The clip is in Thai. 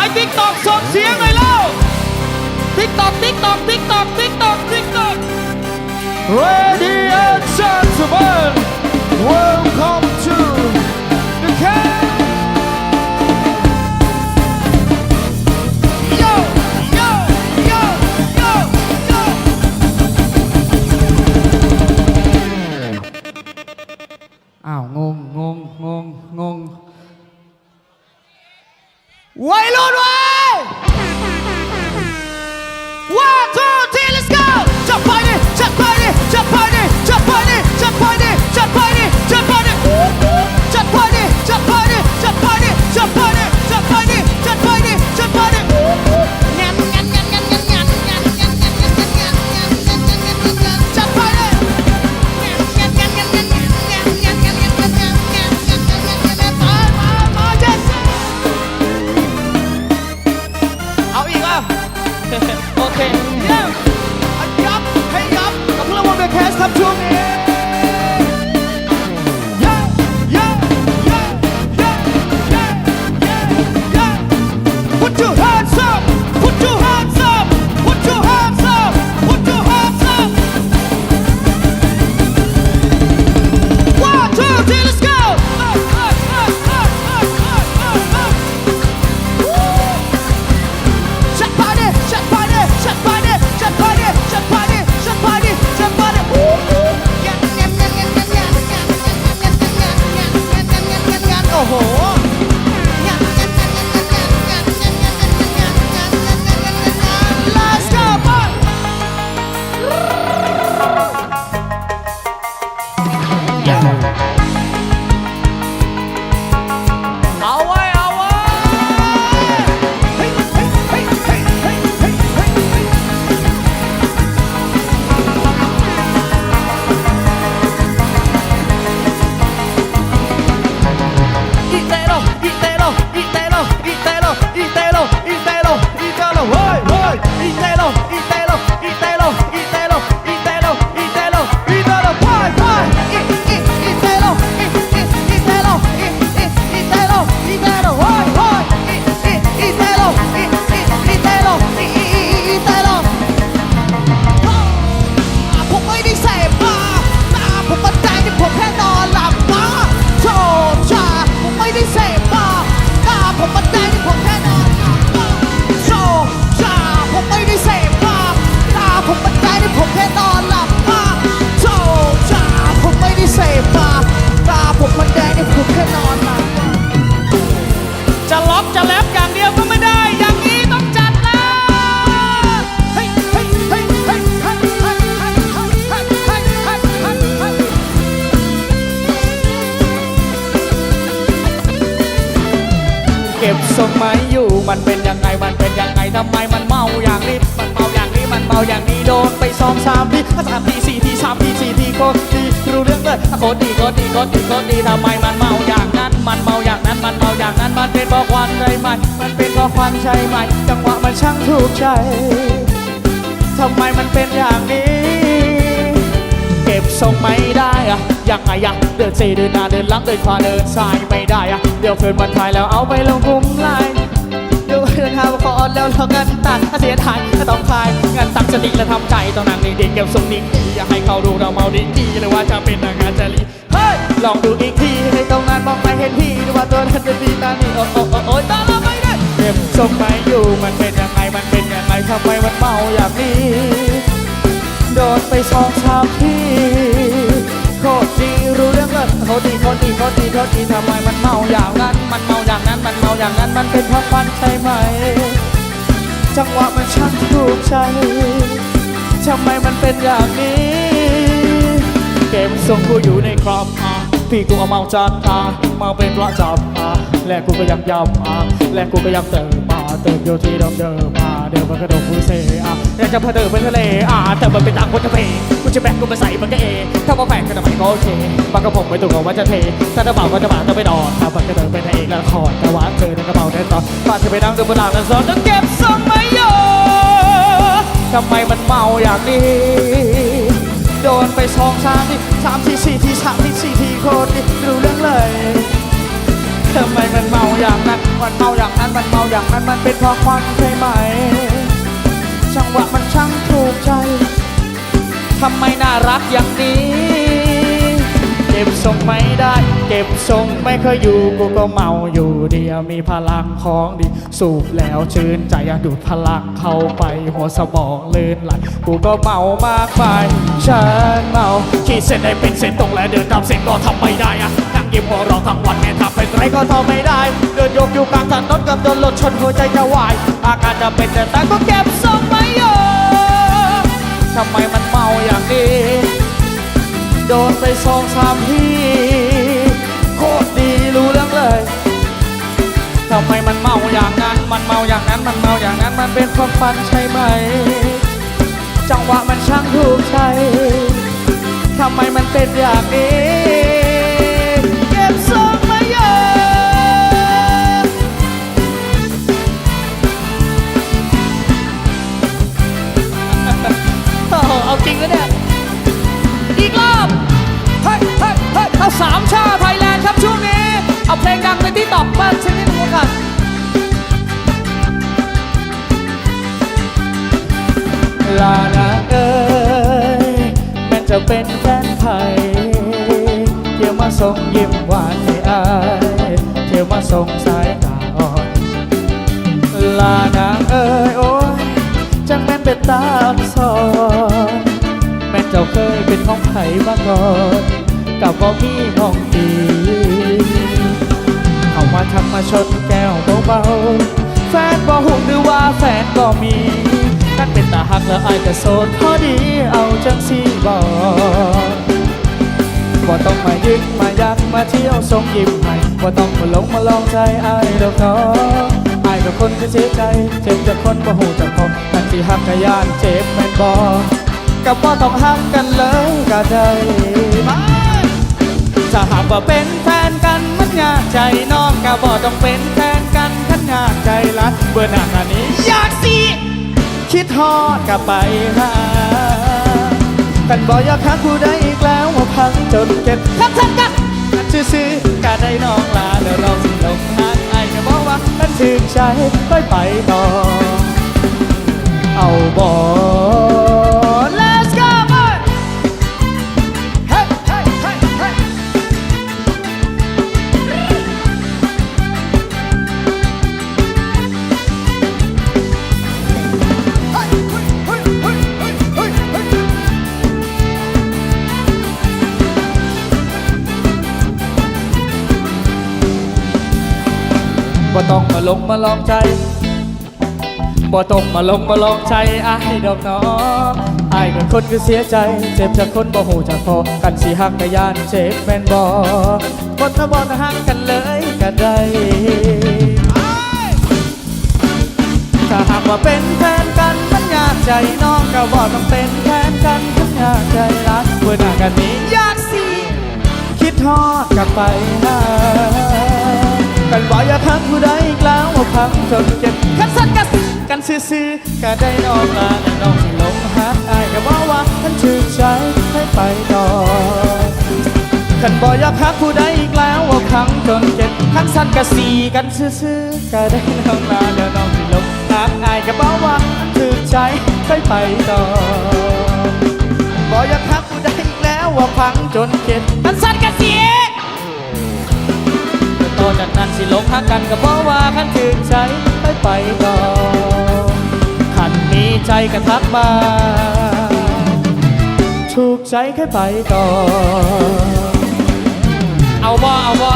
ายติ๊กตอกส่งเสียงหน่อยเล่าติ๊กตอกติ๊กตอกติ๊กตอกติ๊กตอกติ๊กตอก Ready and gentlemen welcome ওয়াইলন ওয়াই Oh. e บทรงไม้อยู่มันเป็นยังไงมันเป็นยังไงทำไมมันเมาอย่างนี้มันเมาอย่างนี้มันเมาอย่างนี้โดนไปสองสามทีสามทีสี่ทีสามทีสี่ทีโคตรดีรู้เรื่องเลยโคตรดีโคตรดีโคตรดีโคตรดีทำไมมันเมาอย่างนั้นมันเมาอย่างนั้นมันเมาอย่างนั้นมันเป็นเพราะควันใช่ไหมมันเป็นเพราะควันใช่ไหมจังหวะมันช่างถูกใจทำไมมันเป็นอย่างนี้ ทรงไม่ได้อะยังไงอะเดินสี่เดินหน้าเดินหลังเดินขวาเดินซ้ายไม่ได้อะเดี๋ยวเพื่อนมันถ่ายแล้วเอาไปลงกลุ่มไลน์เดี๋ยวเดินหาขอแล้วเรากันตัดเสียทายก็ต้องทายงานตั้งสติและทำใจต้องนั่งนิ่งๆเก็บทรงนิ่งอย่าให้เขาดูเราเมาดีดีเลยว่าจะเป็นนางงานจรีเฮ้ยลองดูอีกทีให้ตรงนั้นมองไปเห็นพี่ดูว่าตัวนั้นจะดีตานี่โอ้โอ้โอ้โอ้ยตาเราไม่ได้เก็บทรงไม่อยู่มันเป็นยังไงมันเป็นยังไงทำไมมันเมาอย่างนี้โดนไปสองสามที ดีโคตรดีโคตรดีทำไมมันเมาอย่างนั้น มันเมาอย่างนั้น มันเมาอย่างนั้น มันเป็นเพราะควันใช่ไหม จังหวะมันช่างถูกใจทำไมมันเป็นอย่างนี้ เกมทรงกูอยู่ในครอบอะพี่กูเอาเมาจัดอะเมาเป็นเพราะจับอะและกูก็ยังยำอะและกูก็ยังเติมมาเติมอยู่ที่เดิมเดิมอะเดิมมันก็โดนกูเซอะอยากจะพาเดินไปทะเลอะแต่มันเป็นต่างคนจะเพ จะแบกกูมาใส่มันก็เอถ้ามาแฝงกันทำไมก็โอเคมันก็ผมไม่ถูกกับว่าจะเทถ้าจะเบาก็จะบาก็ไม่ดอนถ้ามันก็เดินเป็นเอกละครแต่ว่าเธอในกระเป๋าแน่นอนบ้านเธอไปนั่งดูบนหลังกันซ้อนต้องเก็บทรงไม่อยู่ทำไมมันเมาอย่างนี้โดนไปสองสามทีสามทีสี่ทีสามทีสี่ทีโคตรดีรู้เรื่องเลยทำไมมันเมาอย่างนั้นมันเมาอย่างนั้นมันเมาอย่างนั้นมันเป็นเพราะควันใช่ไหมจังหวะมันช่าง ทำไมน่ารักอย่างนี้ เก็บทรงไม่ได้ เก็บทรงไม่เคยอยู่กูก็เมาอยู่เดียวมีพลังของดี สูบแล้วชื่นใจอยากดูดพลังเข้าไป หัวสมองลื่นไหลกูก็เมามากไปฉันเมาขีดเส้นได้เป็นเส้นตรงและเดินตามเส้นก็ทำไม่ได้อะนั่งยิ้มหัวเราะทั้งวันแม่ทำเป็นไรก็ทำไม่ได้ เดินโยกอยู่กลางถนนกับโดนรถชนหัวใจจะวาย อาการจะเป็นแต่แต่ก็เก็บ ทำไมมันเมาอย่างนี้ โดนไปสองสามทีโคตรดีรู้เรื่องเลยทำไมมันเมาอย่างนั้น มันเมาอย่างนั้น มันเมาอย่างนั้น มันเป็นความฝันใช่ไหม จังหวะมันช่างถูกใจทำไมมันเป็นอย่างนี้ เป็นแฟนไทยเที่ยวมาส่งยิ้มหวานให้อายเที่ยวมาส่งสายตาอ่อนลานางเอ้ยโอ้ยจังแม่นเป็นตาอักษรแม่นเจ้าเคยเป็นของไผ่มาก่อนกับบ่มีมองดีเข้ามาทำมาชนแก้วเบาๆแฟนบ่หูหรือว่าแฟนบ่มี ตาหักแล้วอายก็โสดพอดีเอาจังสีบอกว่าต้องมายึดมายักมาเที่ยวสงยิ้มให้ว่าต้องมาหลงมาลองใจอายดอกน้องอายกับคนที่เสียใจ เจ็บจากคนบ่หูจากพอทันที่หักกะยานเจ็บแม่นบ่กับว่าต้องหักกันเลยก็ได้ถ้าหากว่าเป็นแฟนกันมันยากใจน้องก็บ่ต้องเป็นแฟนกันขันยากใจละเบื่อหน้าอันนี้อยากสิ คิดทอดกลับไปหากันบอกอยากหาผู้ใดอีกแล้วว่าพังจนเก็บทักทักกันกันซื้อกาได้น้องลาแล้วเราสิลงหางไอ้ก็บอกว่ากันถึงใจไปไปต่อเอาบอก มาลงมาลองใจบ่ต้องมาลงมาลองใจอายดอกน้องอายเป็นคนคือเสียใจ เจ็บจากคนบ่หูจากพอกันสิหักกะยานเจ็บแม่นบ่บ่ถ้าบ่ถ้าหักกันเลยก็ได้ถ้าหากว่าเป็นแฟนกันมันยากใจน้องก็บอกต้องเป็นแฟนกันมันยากใจรักเมื่อหน้ากันนี้ยากสิคิดทอดกลับไปหา กันบอกอย่าพักผู้ใดอีกแล้วว่าพังจนเก็บคันสันกันกันซื่อๆก็ได้นองลาและน้องสิลงหาอายก็บอกว่าท่านชื่นใจให้ไปต่อขันบอยากหักผู้ใดอีกแล้วว่าพังจนเจ็บขันสั้นกะสีกันซื่อๆก็ได้นองลาแล้วน้องสิลงหักอายก็บอกว่าถือใจไปไปต่อบอยากหักผู้ใดอีกแล้วว่าพังจนเจ็บขันสั้น สิลงหักกันก็บอกว่าขันถือใจไปไปต่อขันมีใจก็ทักมาถูกใจแค่ไปต่อ เอาบ่เอาบ่